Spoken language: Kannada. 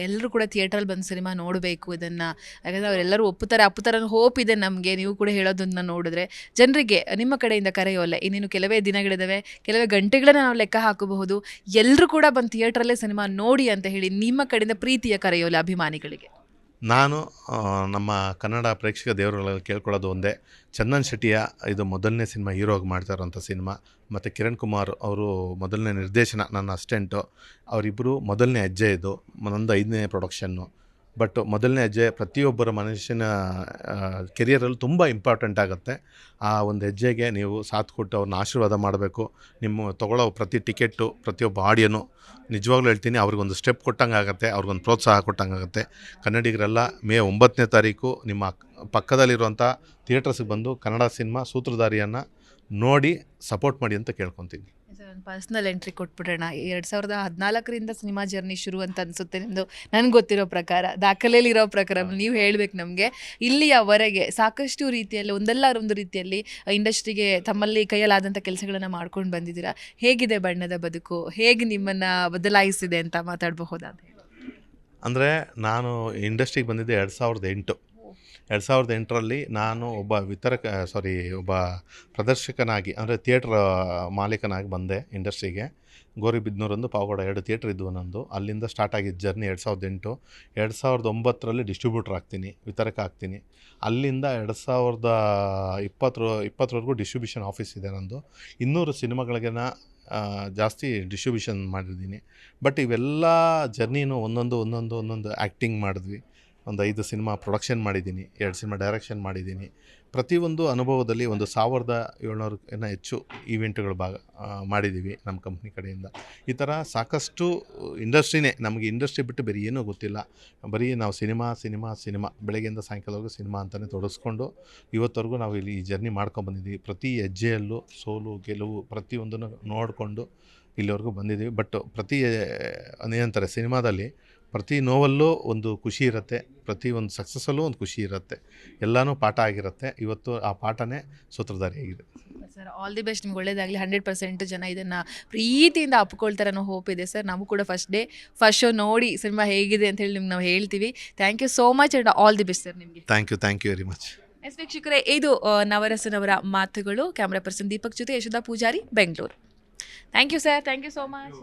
ಎಲ್ಲರೂ ಕೂಡ ಥಿಯೇಟ್ರಲ್ಲಿ ಬಂದು ಸಿನಿಮಾ ನೋಡಬೇಕು ಇದನ್ನು. ಯಾಕಂದರೆ ಅವರೆಲ್ಲರೂ ಒಪ್ಪುತ್ತಾರೆ, ಅಪ್ಪುತ್ತಾರೆ ಹೋಪ್ ಇದೆ ನಮಗೆ. ನೀವು ಕೂಡ ಹೇಳೋದನ್ನ ನೋಡಿದ್ರೆ. ಜನರಿಗೆ, ನಿಮ್ಮ ಕಡೆಯಿಂದ ಕರೆಯೋಲ್ಲ ಇನ್ನೇನು ಕೆಲವೇ ದಿನಗಳಿದಾವೆ, ಕೆಲವೇ ಗಂಟೆಗಳನ್ನ ನಾವು ಲೆಕ್ಕ ಹಾಕಬಹುದು. ಎಲ್ಲರೂ ಕೂಡ ಬಂದು ಥಿಯೇಟ್ರಲ್ಲೇ ಸಿನಿಮಾ ನೋಡಿ ಅಂತ ಹೇಳಿ ನಿಮ್ಮ ಕಡೆಯಿಂದ ಪ್ರೀತಿಯ ಕರೆಯೋಲ್ಲ ಅಭಿಮಾನಿಗಳಿಗೆ. ನಾನು ನಮ್ಮ ಕನ್ನಡ ಪ್ರೇಕ್ಷಕ ದೇವರುಗಳಲ್ಲಿ ಕೇಳ್ಕೊಳ್ಳೋದು ಒಂದೇ. ಚಂದನ್ ಶೆಟ್ಟಿಯ ಇದು ಮೊದಲನೇ ಸಿನಿಮಾ ಹೀರೋಗಿ ಮಾಡ್ತಾ ಇರೋಂಥ ಸಿನಿಮಾ. ಮತ್ತು ಕಿರಣ್ ಕುಮಾರ್ ಅವರು ಮೊದಲನೇ ನಿರ್ದೇಶನ ನನ್ನ ಅಸ್ಟೆಂಟು. ಅವರಿಬ್ಬರು ಮೊದಲನೇ ಹೆಜ್ಜೆ ಇದು, ನಂದು ಐದನೇ ಪ್ರೊಡಕ್ಷನ್ನು. ಬಟ್ ಮೊದಲನೇ ಹೆಜ್ಜೆ ಪ್ರತಿಯೊಬ್ಬರ ಮನುಷ್ಯನ ಕೆರಿಯರಲ್ಲಿ ತುಂಬ ಇಂಪಾರ್ಟೆಂಟ್ ಆಗುತ್ತೆ. ಆ ಒಂದು ಹೆಜ್ಜೆಗೆ ನೀವು ಸಾಥ್ ಕೊಟ್ಟು ಅವ್ರನ್ನ ಆಶೀರ್ವಾದ ಮಾಡಬೇಕು. ನಿಮ್ಮ ತೊಗೊಳ್ಳೋ ಪ್ರತಿ ಟಿಕೆಟು ಪ್ರತಿಯೊಬ್ಬ ಆಡಿಯೋನು ನಿಜವಾಗ್ಲೂ ಹೇಳ್ತೀನಿ, ಅವ್ರಿಗೊಂದು ಸ್ಟೆಪ್ ಕೊಟ್ಟಂಗೆ ಆಗುತ್ತೆ, ಅವ್ರಿಗೊಂದು ಪ್ರೋತ್ಸಾಹ ಕೊಟ್ಟಂಗೆ ಆಗುತ್ತೆ. ಕನ್ನಡಿಗರೆಲ್ಲ ಮೇ ಒಂಬತ್ತನೇ ತಾರೀಕು ನಿಮ್ಮ ಪಕ್ಕದಲ್ಲಿರುವಂಥ ಥಿಯೇಟರ್ಸಿಗೆ ಬಂದು ಕನ್ನಡ ಸಿನಿಮಾ ಸೂತ್ರಧಾರಿಯನ್ನು ನೋಡಿ ಸಪೋರ್ಟ್ ಮಾಡಿ ಅಂತ ಕೇಳ್ಕೊತೀನಿ. ಪರ್ಸ್ನಲ್ ಎಂಟ್ರಿ ಕೊಟ್ಬಿಡೋಣ. ಎರಡು ಸಾವಿರದ ಹದಿನಾಲ್ಕರಿಂದ ಸಿನಿಮಾ ಜರ್ನಿ ಶುರು ಅಂತ ಅನಿಸುತ್ತೆ ನಿಮ್ಮದು ನನಗೆ ಗೊತ್ತಿರೋ ಪ್ರಕಾರ ದಾಖಲೆಯಲ್ಲಿರೋ ಪ್ರಕಾರ ನೀವು ಹೇಳಬೇಕು ನಮಗೆ. ಇಲ್ಲಿಯವರೆಗೆ ಸಾಕಷ್ಟು ರೀತಿಯಲ್ಲಿ ಒಂದಲ್ಲ ಒಂದು ರೀತಿಯಲ್ಲಿ ಇಂಡಸ್ಟ್ರಿಗೆ ತಮ್ಮಲ್ಲಿ ಕೈಯಲ್ಲಾದಂಥ ಕೆಲಸಗಳನ್ನು ಮಾಡ್ಕೊಂಡು ಬಂದಿದ್ದೀರಾ? ಹೇಗಿದೆ ಬಣ್ಣದ ಬದುಕು? ಹೇಗೆ ನಿಮ್ಮನ್ನು ಬದಲಾಯಿಸಿದೆ ಅಂತ ಮಾತಾಡಬಹುದಾ ಅಂತ ಹೇಳಿ. ಅಂದರೆ ನಾನು ಇಂಡಸ್ಟ್ರಿಗೆ ಬಂದಿದ್ದೆ ಎರಡು ಸಾವಿರದ ಎಂಟು. ಎರಡು ಸಾವಿರದ ಎಂಟರಲ್ಲಿ ನಾನು ಒಬ್ಬ ವಿತರಕ ಸಾರಿ ಒಬ್ಬ ಪ್ರದರ್ಶಕನಾಗಿ, ಅಂದರೆ ಥಿಯೇಟ್ರ್ ಮಾಲೀಕನಾಗಿ ಬಂದೆ ಇಂಡಸ್ಟ್ರಿಗೆ. ಗೋರಿಬಿದ್ನೂರೊಂದು ಪಾವಗಡ ಎರಡು ಥಿಯೇಟ್ರ್ ಇದ್ವು ನಂದು. ಅಲ್ಲಿಂದ ಸ್ಟಾರ್ಟ್ ಆಗಿದ್ದು ಜರ್ನಿ ಎರಡು ಸಾವಿರದ ಎಂಟು. ಎರಡು ಸಾವಿರದ ಒಂಬತ್ತರಲ್ಲಿ ಡಿಸ್ಟ್ರಿಬ್ಯೂಟ್ರ್ ಆಗ್ತೀನಿ, ವಿತರಕ ಆಗ್ತೀನಿ. ಅಲ್ಲಿಂದ ಎರಡು ಸಾವಿರದ ಇಪ್ಪತ್ತರ, ಇಪ್ಪತ್ತರವರೆಗೂ ಡಿಸ್ಟ್ರಿಬ್ಯೂಷನ್ ಆಫೀಸ್ ಇದೆ ನಂದು. ಇನ್ನೂರು ಸಿನಿಮಾಗಳಿಗೆನ ಜಾಸ್ತಿ ಡಿಸ್ಟ್ರಿಬ್ಯೂಷನ್ ಮಾಡಿದ್ದೀನಿ. ಬಟ್ ಇವೆಲ್ಲ ಜರ್ನಿನೂ ಒಂದೊಂದು ಒಂದೊಂದು ಒಂದೊಂದು ಆ್ಯಕ್ಟಿಂಗ್ ಮಾಡಿದ್ವಿ. ಒಂದು ಐದು ಸಿನಿಮಾ ಪ್ರೊಡಕ್ಷನ್ ಮಾಡಿದ್ದೀನಿ, ಎರಡು ಸಿನಿಮಾ ಡೈರೆಕ್ಷನ್ ಮಾಡಿದ್ದೀನಿ. ಪ್ರತಿಯೊಂದು ಅನುಭವದಲ್ಲಿ ಒಂದು ಸಾವಿರದ ಏಳ್ನೂರಕ್ಕಿಂತ ಹೆಚ್ಚು ಈವೆಂಟ್ಗಳು ಭಾಗ ಮಾಡಿದ್ದೀವಿ ನಮ್ಮ ಕಂಪ್ನಿ ಕಡೆಯಿಂದ. ಈ ಥರ ಸಾಕಷ್ಟು ಇಂಡಸ್ಟ್ರಿನೇ, ನಮಗೆ ಇಂಡಸ್ಟ್ರಿ ಬಿಟ್ಟು ಬೇರೆ ಏನೂ ಗೊತ್ತಿಲ್ಲ. ಬರೀ ನಾವು ಸಿನಿಮಾ ಸಿನಿಮಾ ಸಿನಿಮಾ, ಬೆಳಗ್ಗೆಯಿಂದ ಸಾಯಂಕಾಲವರೆಗೂ ಸಿನಿಮಾ ಅಂತಲೇ ತೊಡಗಿಸ್ಕೊಂಡು ಇವತ್ತವರೆಗೂ ನಾವು ಇಲ್ಲಿ ಈ ಜರ್ನಿ ಮಾಡ್ಕೊಂಬಂದಿದ್ದೀವಿ ಪ್ರತಿ ಹೆಜ್ಜೆಯಲ್ಲೂ, ಸೋಲು, ಗೆಲುವು ಪ್ರತಿಯೊಂದನ್ನು ನೋಡಿಕೊಂಡು ಇಲ್ಲಿವರೆಗೂ ಬಂದಿದ್ದೀವಿ. ಬಟ್ ಪ್ರತಿ ಏನಂತಾರೆ ಸಿನಿಮಾದಲ್ಲಿ ಪ್ರತಿ ನೋವಲ್ಲೂ ಒಂದು ಖುಷಿ ಇರುತ್ತೆ ಪ್ರತಿ ಒಂದು ಸಕ್ಸಸ್ಸಲ್ಲೂ ಒಂದು ಖುಷಿ ಇರುತ್ತೆ. ಎಲ್ಲನೂ ಪಾಠ ಆಗಿರುತ್ತೆ. ಇವತ್ತು ಆ ಪಾಠನೇ ಸೂತ್ರಧಾರಿಯಾಗಿದೆ. ಸರ್ ಆಲ್ ದಿ ಬೆಸ್ಟ್ ನಿಮ್ಗೆ ಒಳ್ಳೇದಾಗಲಿ. ಹಂಡ್ರೆಡ್ ಪರ್ಸೆಂಟ್ ಜನ ಇದನ್ನು ಪ್ರೀತಿಯಿಂದ ಅಪ್ಕೊಳ್ತಾರೆ ಅನ್ನೋ ಹೋಪ್ ಇದೆ ಸರ್ ನಾವು ಕೂಡ ಫಸ್ಟ್ ಡೇ ಫಸ್ಟ್ ಶೋ ನೋಡಿ ಸಿನಿಮಾ ಹೇಗಿದೆ ಅಂತ ಹೇಳಿ ನಿಮ್ಗೆ ನಾವು ಹೇಳ್ತೀವಿ. Thank you so much and all the best sir ನಿಮಗೆ. Thank you thank you very much yes ವೀಕ್ಷಕರೇ ಇದು ನವರಸನವರ ಮಾತುಗಳು. ಕ್ಯಾಮ್ರಾ ಪರ್ಸನ್ ದೀಪಕ್ ಜೊತೆ Yashodha Poojari Bengaluru thank you sir thank you so much